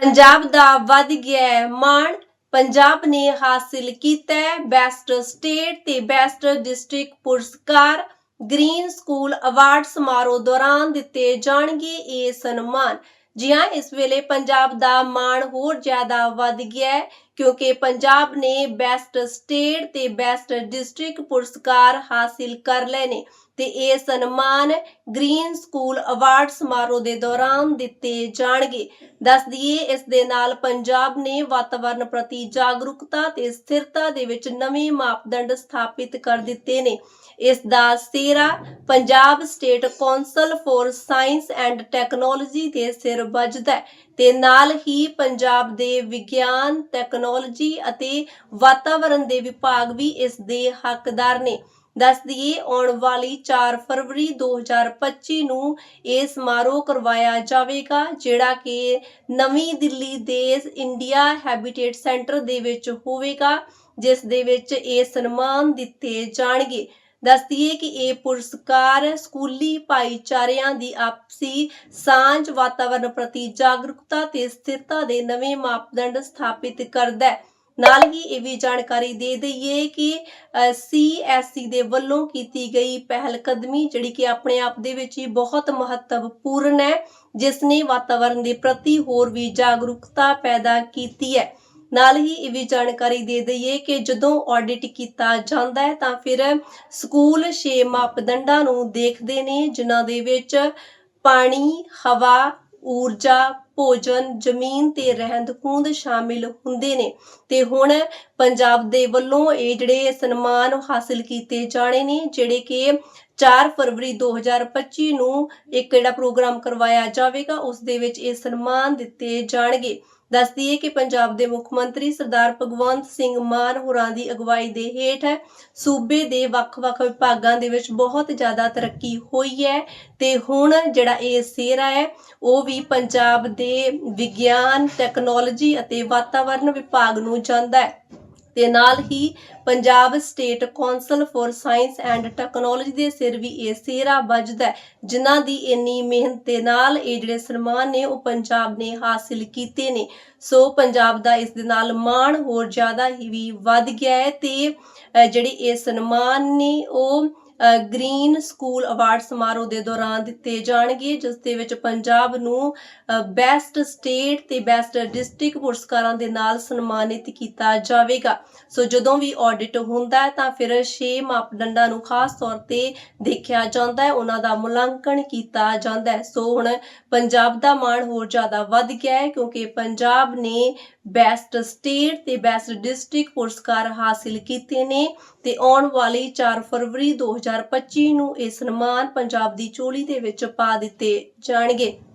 ਪੰਜਾਬ ਦਾ ਵੱਧ ਗਿਆ ਹੈ ਮਾਣ। ਪੰਜਾਬ ਨੇ ਹਾਸਿਲ ਕੀਤਾ ਹੈ ਬੈਸਟ ਸਟੇਟ ਤੇ ਬੈਸਟ ਡਿਸਟ੍ਰਿਕਟ ਪੁਰਸਕਾਰ। ਗ੍ਰੀਨ ਸਕੂਲ ਅਵਾਰਡ ਸਮਾਰੋਹ ਦੌਰਾਨ ਦਿੱਤੇ ਜਾਣਗੇ ਇਹ ਸਨਮਾਨ। ਜੀ ਹਾਂ ਇਸ ਵੇਲੇ ਪੰਜਾਬ ਦਾ ਮਾਣ ਹੋਰ ਜ਼ਿਆਦਾ ਵੱਧ ਗਿਆ ਹੈ ਕਿਉਂਕਿ ਪੰਜਾਬ ਨੇ ਬੈਸਟ ਸਟੇਟ ਤੇ ਬੈਸਟ ਡਿਸਟ੍ਰਿਕਟ ਪੁਰਸਕਾਰ ਹਾਸਿਲ ਕਰ ਲਏ ਨੇ। ਤੇ ਇਹ ਸਨਮਾਨ ਗ੍ਰੀਨ ਸਕੂਲ ਅਵਾਰਡ ਸਮਾਰੋਹ ਦੇ ਦੌਰਾਨ ਦਿੱਤੇ ਜਾਣਗੇ। ਦੱਸ ਦਈਏ, ਇਸ ਦੇ ਨਾਲ ਪੰਜਾਬ ਨੇ ਵਾਤਾਵਰਣ ਪ੍ਰਤੀ ਜਾਗਰੂਕਤਾ ਤੇ ਸਥਿਰਤਾ ਦੇ ਵਿੱਚ ਨਵੇਂ ਮਾਪਦੰਡ ਸਥਾਪਿਤ ਕਰ ਦਿੱਤੇ ਨੇ। ਇਸ ਦਾ ਸਿਹਰਾ Punjab state council for science and technology ਦੇ ਸਿਰ ਵੱਜਦਾ ਹੈ ਤੇ ਨਾਲ ਹੀ ਪੰਜਾਬ ਦੇ ਵਿਗਿਆਨ, ਟੈਕਨੋਲੋਜੀ ਅਤੇ ਵਾਤਾਵਰਣ ਦੇ ਵਿਭਾਗ ਵੀ ਇਸ ਦੇ ਹੱਕਦਾਰ ਨੇ। ਦੱਸ ਦਈਏ, ਆਉਣ ਵਾਲੀ 4 ਫਰਵਰੀ 2025 ਨੂੰ ਇਹ ਸਮਾਰੋਹ ਕਰਵਾਇਆ ਜਾਵੇਗਾ, ਜਿਹੜਾ ਕਿ ਨਵੀਂ ਦਿੱਲੀ ਦੇ ਇੰਡੀਆ ਹੈਬਿਟੇਟ ਸੈਂਟਰ ਦੇ ਵਿੱਚ ਹੋਵੇਗਾ, ਜਿਸ ਦੇ ਵਿੱਚ ਇਹ ਸਨਮਾਨ ਦਿੱਤੇ ਜਾਣਗੇ। ਦੱਸਦੀਏ ਕਿ ਇਹ ਪੁਰਸਕਾਰ ਸਕੂਲੀ ਭਾਈਚਾਰਿਆਂ ਦੀ ਆਪਸੀ ਸਾਂਝ ਵਾਤਾਵਰਣ ਪ੍ਰਤੀ ਜਾਗਰੂਕਤਾ ਤੇ ਸਥਿਰਤਾ ਦੇ ਨਵੇਂ ਮਾਪਦੰਡ ਸਥਾਪਿਤ ਕਰਦਾ ਹੈ। ਨਾਲ ਹੀ ਇਹ ਵੀ ਜਾਣਕਾਰੀ ਦੇ ਦਈਏ ਕਿ ਸੀਐਸਸੀ ਦੇ ਵੱਲੋਂ ਕੀਤੀ ਗਈ ਪਹਿਲ ਕਦਮੀ ਜਿਹੜੀ ਕਿ ਆਪਣੇ ਆਪ ਦੇ ਵਿੱਚ ਹੀ ਬਹੁਤ ਮਹੱਤਵਪੂਰਨ ਹੈ, ਜਿਸ ਨੇ ਵਾਤਾਵਰਣ ਦੇ ਪ੍ਰਤੀ ਹੋਰ ਵੀ ਜਾਗਰੂਕਤਾ ਪੈਦਾ ਕੀਤੀ ਹੈ। ਨਾਲ ਹੀ ਇਹ ਵੀ ਜਾਣਕਾਰੀ ਦੇ ਦਈਏ ਕਿ ਜਦੋਂ ਆਡਿਟ ਕੀਤਾ ਜਾਂਦਾ ਹੈ ਤਾਂ ਫਿਰ ਸਕੂਲ 6 ਮਾਪਦੰਡਾਂ ਨੂੰ ਦੇਖਦੇ ਨੇ, ਜਿਨ੍ਹਾਂ ਦੇ ਵਿੱਚ ਪਾਣੀ, ਹਵਾ ਊਰਜਾ, ਭੋਜਨ, ਜ਼ਮੀਨ ਤੇ ਰਹਿੰਦ ਖੂੰਦ ਸ਼ਾਮਿਲ ਹੁੰਦੇ ਨੇ। ਤੇ ਹੁਣ ਪੰਜਾਬ ਦੇ ਵੱਲੋਂ ਇਹ ਜਿਹੜੇ ਸਨਮਾਨ ਹਾਸਲ ਕੀਤੇ ਜਾਣੇ ਨੇ, ਜਿਹੜੇ ਕਿ 4 ਫਰਵਰੀ 2025 ਨੂੰ ਇੱਕ ਜਿਹੜਾ ਪ੍ਰੋਗਰਾਮ ਕਰਵਾਇਆ ਜਾਵੇਗਾ, ਉਸ ਦੇ ਵਿੱਚ ਇਹ ਸਨਮਾਨ ਦਿੱਤੇ ਜਾਣਗੇ। ਦੱਸ ਦਈਏ ਕਿ ਪੰਜਾਬ ਦੇ ਮੁੱਖ ਮੰਤਰੀ ਸਰਦਾਰ ਭਗਵੰਤ ਸਿੰਘ ਮਾਨ ਹੋਰਾਂ ਦੀ ਅਗਵਾਈ ਦੇ ਹੇਠ ਸੂਬੇ ਦੇ ਵੱਖ-ਵੱਖ ਵਿਭਾਗਾਂ ਦੇ ਵਿੱਚ ਬਹੁਤ ਜ਼ਿਆਦਾ ਤਰੱਕੀ ਹੋਈ ਹੈ ਤੇ ਹੁਣ ਜਿਹੜਾ ਇਹ ਸਿਹਰਾ ਹੈ, ਉਹ ਵੀ ਪੰਜਾਬ ਦੇ ਵਿਗਿਆਨ, ਟੈਕਨੋਲੋਜੀ ਅਤੇ ਵਾਤਾਵਰਣ ਵਿਭਾਗ ਨੂੰ ਜਾਂਦਾ ਹੈ। ਤੇ ਨਾਲ ਹੀ Punjab state council for science and technology ਦੇ ਸਿਰ ਵੀ ਇਹ ਸਿਹਰਾ ਵੱਜਦਾ ਹੈ, ਜਿਨ੍ਹਾਂ ਦੀ ਇੰਨੀ ਮਿਹਨਤ ਦੇ ਨਾਲ ਇਹ ਜਿਹੜੇ ਸਨਮਾਨ ਨੇ ਉਹ ਪੰਜਾਬ ਨੇ ਹਾਸਿਲ ਕੀਤੇ ਨੇ। ਸੋ ਪੰਜਾਬ ਦਾ ਇਸ ਦੇ ਨਾਲ ਮਾਣ ਹੋਰ ਜ਼ਿਆਦਾ ਹੀ ਵੀ ਵੱਧ ਗਿਆ ਹੈ ਤੇ ਅ, ਜਿਹੜੇ ਇਹ ਸਨਮਾਨ ਨੇ ਉਹ ਗ੍ਰੀਨ ਸਕੂਲ ਅਵਾਰਡ ਸਮਾਰੋਹ ਦੇ ਦੌਰਾਨ ਦਿੱਤੇ ਜਾਣਗੇ, ਜਿਸ ਦੇ ਵਿੱਚ ਪੰਜਾਬ ਨੂੰ ਬੈਸਟ ਸਟੇਟ ਤੇ ਬੈਸਟ ਡਿਸਟ੍ਰਿਕਟ ਪੁਰਸਕਾਰਾਂ ਦੇ ਨਾਲ ਸਨਮਾਨਿਤ ਕੀਤਾ ਜਾਵੇਗਾ। ਸੋ ਜਦੋਂ ਵੀ ਆਡਿਟ ਹੁੰਦਾ ਹੈ, ਤਾਂ ਫਿਰ 6 ਮਾਪਦੰਡਾਂ ਨੂੰ ਖਾਸ ਤੌਰ ਤੇ ਦੇਖਿਆ ਜਾਂਦਾ ਹੈ, ਉਹਨਾਂ ਦਾ ਮੁਲਾਂਕਣ ਕੀਤਾ ਜਾਂਦਾ ਹੈ। ਸੋ ਹੁਣ ਪੰਜਾਬ ਦਾ ਮਾਣ ਹੋਰ ਜ਼ਿਆਦਾ ਵੱਧ ਗਿਆ ਹੈ, ਕਿਉਂਕਿ ਪੰਜਾਬ ਨੇ ਬੈਸਟ ਸਟੇਟ ਤੇ ਬੈਸਟ ਡਿਸਟ੍ਰਿਕਟ ਪੁਰਸਕਾਰ ਹਾਸਿਲ ਕੀਤੇ ਨੇ ਤੇ ਆਉਣ ਵਾਲੀ 4 ਫਰਵਰੀ 2025 ਨੂੰ ਇਹ ਸਨਮਾਨ ਪੰਜਾਬ ਦੀ ਚੋਲੀ ਦੇ ਵਿੱਚ ਪਾ ਦਿੱਤੇ ਜਾਣਗੇ।